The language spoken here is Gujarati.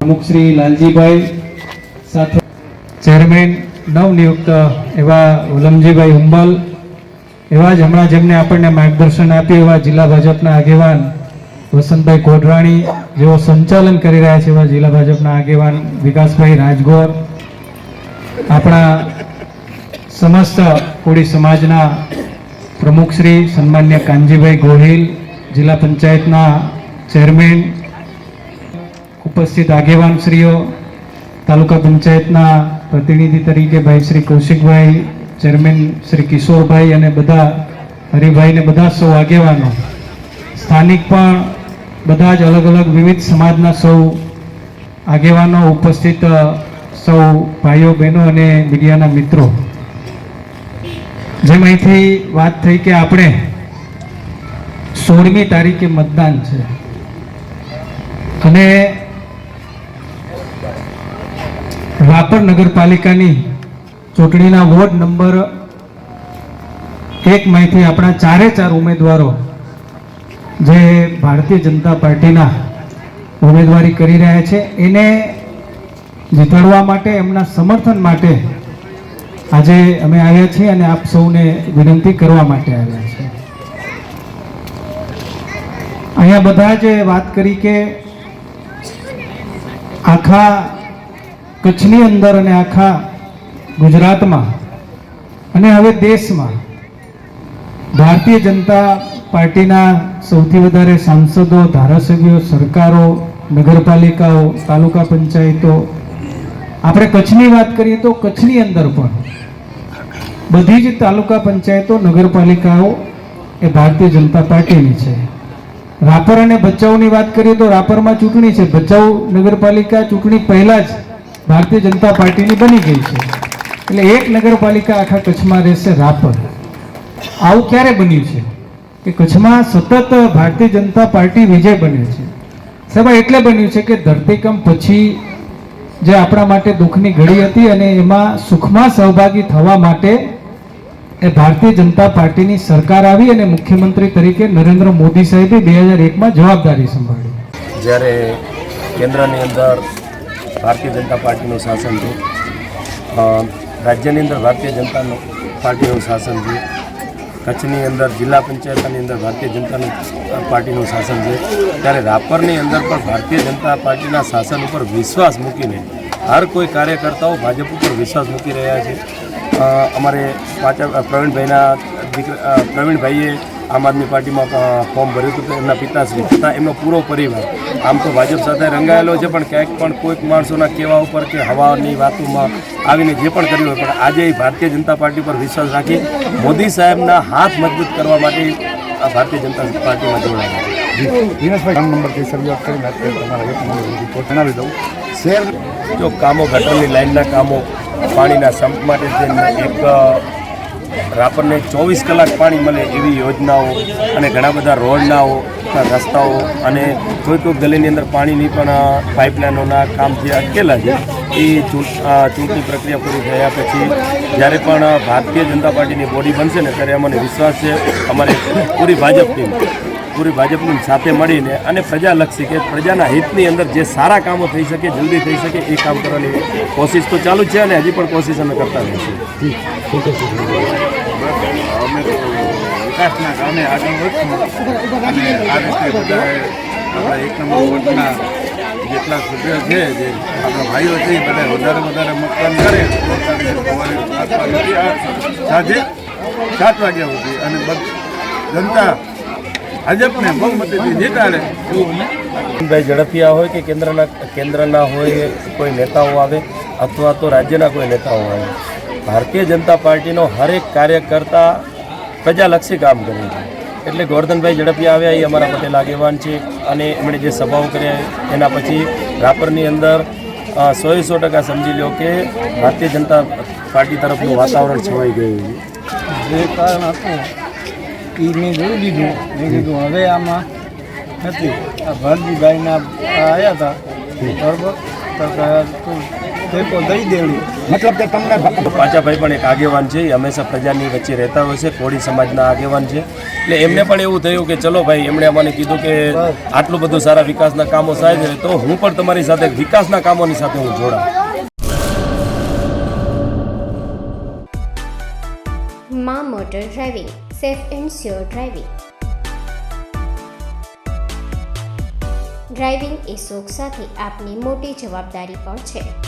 પ્રમુખ શ્રી લાલજીભાઈ સાથે ચેરમેન નવનિયુક્ત એવા ઉલમજીભાઈ હુંબલ, એવા જ હમણાં જેમને આપણને માર્ગદર્શન આપ્યું, એવા જિલ્લા ભાજપના આગેવાન વસંતભાઈ કોટરાણી જેઓ સંચાલન કરી રહ્યા છે એવા જિલ્લા ભાજપના આગેવાન વિકાસભાઈ રાજગોર, આપણા સમસ્ત કોળી સમાજના પ્રમુખ શ્રી સન્માન્ય કાનજીભાઈ ગોહિલ, જિલ્લા પંચાયતના ચેરમેન ઉપસ્થિત આગેવાનશ્રીઓ, તાલુકા પંચાયતના પ્રતિનિધિ તરીકે ભાઈ શ્રી કૌશિકભાઈ, ચેરમેન શ્રી કિશોરભાઈ અને બધા હરિભાઈ ને બધા સૌ આગેવાનો. સ્થાનિક પણ બધા જ અલગ અલગ વિવિધ સમાજના સૌ આગેવાનો ઉપસ્થિત સૌ ભાઈઓ, બહેનો અને મીડિયાના મિત્રો. જેમ અહીંથી વાત થઈ કે આપણે સોળમી તારીખે મતદાન છે. અને રાપર નગરપાલિકાની ચૂંટણીના વોર્ડ નંબર એક માંથી આપણા ચારે ચાર ઉમેદવારો જે ભારતીય જનતા પાર્ટીના ઉમેદવારી કરી રહ્યા છે, એને જીતાડવા માટે, એમના સમર્થન માટે આજે અમે આવ્યા છીએ અને આપ સૌને વિનંતી કરવા માટે આવ્યા છીએ. અહીંયા બધા જ વાત કરી કે આખા કચ્છની અંદર અને આખા ગુજરાતમાં અને હવે દેશમાં ભારતીય જનતા પાર્ટીના સૌથી વધારે સાંસદો, ધારાસભ્યો, સરકારો, નગરપાલિકાઓ, તાલુકા પંચાયતો. આપણે કચ્છની વાત કરીએ તો કચ્છની અંદર પણ બધી જ તાલુકા પંચાયતો, નગરપાલિકાઓ એ ભારતીય જનતા પાર્ટીની છે. રાપર અને ભચાઉની વાત કરીએ તો રાપરમાં ચૂંટણી છે. ભચાઉ નગરપાલિકા ચૂંટણી પહેલાં જ ભારતીય જનતા પાર્ટીની બની ગઈ છે. એટલે એક નગરપાલિકા આખા કચ્છમાં રહેશે રાપર. આવું ક્યારે બન્યું છે? કે કચ્છમાં સતત ભારતીય જનતા પાર્ટી વિજય બને છે. સભા એટલે બન્યું છે કે ધરતીકંપ પછી જે આપણા માટે દુઃખની ઘડી હતી અને એમાં સુખમાં સહભાગી થવા માટે એ ભારતીય જનતા પાર્ટીની સરકાર આવી અને મુખ્યમંત્રી તરીકે નરેન્દ્ર મોદી સાહેબે બે હજાર એકમાં જવાબદારી સંભાળી. જ્યારે કેન્દ્રની અંદર ભારતીય જનતા પાર્ટીનું શાસન છે. રાજ્યની અંદર ભારતીય જનતા પાર્ટીનું શાસન છે. કચ્છની અંદર જિલ્લા પંચાયતની અંદર ભારતીય જનતા પાર્ટીનું શાસન છે. ત્યારે રાપરની અંદર પણ ભારતીય જનતા પાર્ટીના શાસન ઉપર વિશ્વાસ મૂકીને હર કોઈ કાર્યકર્તાઓ ભાજપ ઉપર વિશ્વાસ મૂકી રહ્યા છે. અમારે પાછા પ્રવીણભાઈના દીકરા પ્રવીણભાઈએ આમ આદમી પાર્ટીમાં ફોર્મ ભર્યું હતું એમના પિતાશ્રી તથા એમનો પૂરો પરિવાર. આમ તો ભાજપ સાથે રંગાયેલો છે પણ ક્યાંક પણ કોઈક માણસોના કહેવા ઉપર કે હવાની વાતોમાં આવીને જે પણ કર્યું હોય પણ આજે ભારતીય જનતા પાર્ટી પર વિશ્વાસ રાખી મોદી સાહેબના હાથ મજબૂત કરવા માટે આ ભારતીય જનતા પાર્ટીમાં જોડાયા દિનેશભાઈ ફોન નંબરથી શરૂઆત કરીને તમારા એક નંબર જણાવી દઉં. શેર જો કામો ગટરની લાઇનના કામો પાણીના સંપ માટે એક રાપરને ચોવીસ કલાક પાણી મળે એવી યોજનાઓ અને ઘણા બધા રોડનાઓ રસ્તાઓ અને કોઈ કોઈ ગલીની અંદર પાણીની પણ પાઇપલાઇનોના કામ જે અટકેલા છે, એ ચૂંટણી પ્રક્રિયા પૂરી થયા પછી જ્યારે પણ ભારતીય જનતા પાર્ટીની બોડી બનશે ને ત્યારે અમને વિશ્વાસ છે, અમારે પૂરી ભાજપ ટીમ, પૂરી ભાજપની સાથે મળીને અને પ્રજાલક્ષી કે પ્રજાના હિતની અંદર જે સારા કામો થઈ શકે, જલ્દી થઈ શકે, એ કામ કરવાની કોશિશ તો ચાલુ જ છે અને હજી પણ કોશિશ અમે કરતા રહીશું. અમે તો વિકાસના કામે આગળ વધશું અને આ રીતે બધાએ આપણા એક નંબર વોર્ડના જેટલા સભ્યો છે જે આપણા ભાઈઓ છે એ બધા વધારે વધારે મતદાન કરે સવારે સાંજે સાત વાગ્યા સુધી અને જનતા ભાજપને બહુમતીથી જીતાડે ભાઈ ઝડપિયા હોય કે કેન્દ્રના કેન્દ્રના હોય, કોઈ નેતાઓ આવે અથવા તો રાજ્યના કોઈ નેતાઓ આવે? ભારતીય જનતા પાર્ટીનો હરેક કાર્યકર્તા પ્રજાલક્ષી કામ કરે છે. એટલે ગોરધનભાઈ ઝડપિયા આવ્યા, એ અમારા પટેલ આગેવાન છે અને એમણે જે સભાઓ કર્યા એના પછી રાપરની અંદર સોએ સો ટકા સમજી લો કે ભારતીય જનતા પાર્ટી તરફનું વાતાવરણ છવાઈ ગયું જે કારણ હતું, એ મેં જોઈ લીધું. મેં કીધું, હવે આમાં નથી. આ ભરજીભાઈના આવ્યા હતા, બરોબર? તું ટેકો દઈ દેવી મતલબ કે તમને પાચાભાઈ પણ એક આગેવાન છે એ હંમેશા પ્રજાની વચ્ચે રહેતા હોય છે કોળી સમાજના આગેવાન છે. એટલે એમને પણ એવું થયું કે ચલો ભાઈ એમણે અમને કીધું કે આટલું બધું સારા વિકાસના કામો થાય છે તો હું પણ તમારી સાથે વિકાસના કામોની સાથે હું જોડાઉં. મા motor driving safe and sure driving. Driving એ શોખ સાથે આપની મોટી જવાબદારી પણ છે.